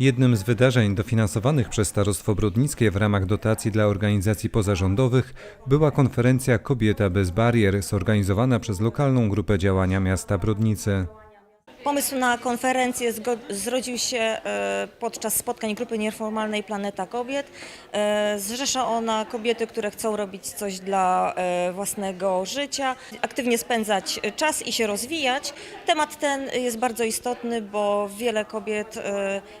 Jednym z wydarzeń dofinansowanych przez Starostwo Brodnickie w ramach dotacji dla organizacji pozarządowych była konferencja Kobieta bez barier, zorganizowana przez lokalną grupę działania miasta Brodnicy. Pomysł na konferencję zrodził się e, podczas spotkań grupy nieformalnej Planeta Kobiet. E, Zrzesza ona kobiety, które chcą robić coś dla e, własnego życia, aktywnie spędzać czas i się rozwijać. Temat ten jest bardzo istotny, bo wiele kobiet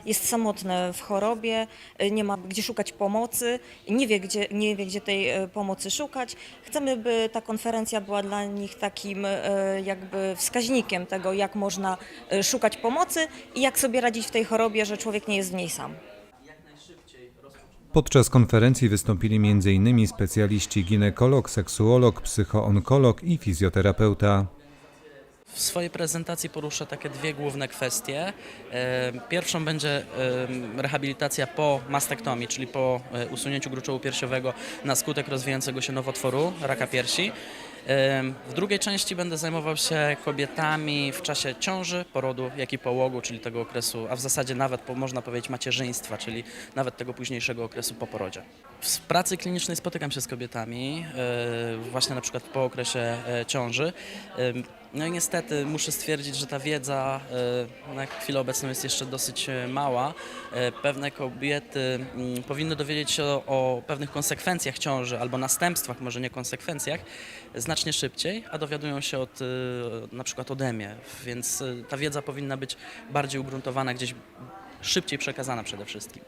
jest samotne w chorobie, nie ma gdzie szukać pomocy, nie wie gdzie, nie wie, gdzie tej pomocy szukać. Chcemy, by ta konferencja była dla nich takim jakby wskaźnikiem tego, jak można szukać pomocy i jak sobie radzić w tej chorobie, że człowiek nie jest w niej sam. Podczas konferencji wystąpili m.in. specjaliści ginekolog, seksuolog, psychoonkolog i fizjoterapeuta. W swojej prezentacji poruszę takie dwie główne kwestie. E, Pierwszą będzie e, rehabilitacja po mastektomii, czyli po e, usunięciu gruczołu piersiowego na skutek rozwijającego się nowotworu raka piersi. W drugiej części będę zajmował się kobietami w czasie ciąży, porodu, jak i połogu, czyli tego okresu, a w zasadzie nawet można powiedzieć macierzyństwa, czyli nawet tego późniejszego okresu po porodzie. W pracy klinicznej spotykam się z kobietami, e, właśnie na przykład po okresie e, ciąży. No i niestety muszę stwierdzić, że ta wiedza e, na chwilę obecną jest jeszcze dosyć e, mała. E, Pewne kobiety mm, powinny dowiedzieć się o, pewnych konsekwencjach ciąży albo następstwach, może nie konsekwencjach, znacznie szybciej, a dowiadują się od, na przykład ode mnie, więc ta wiedza powinna być bardziej ugruntowana, gdzieś szybciej przekazana przede wszystkim.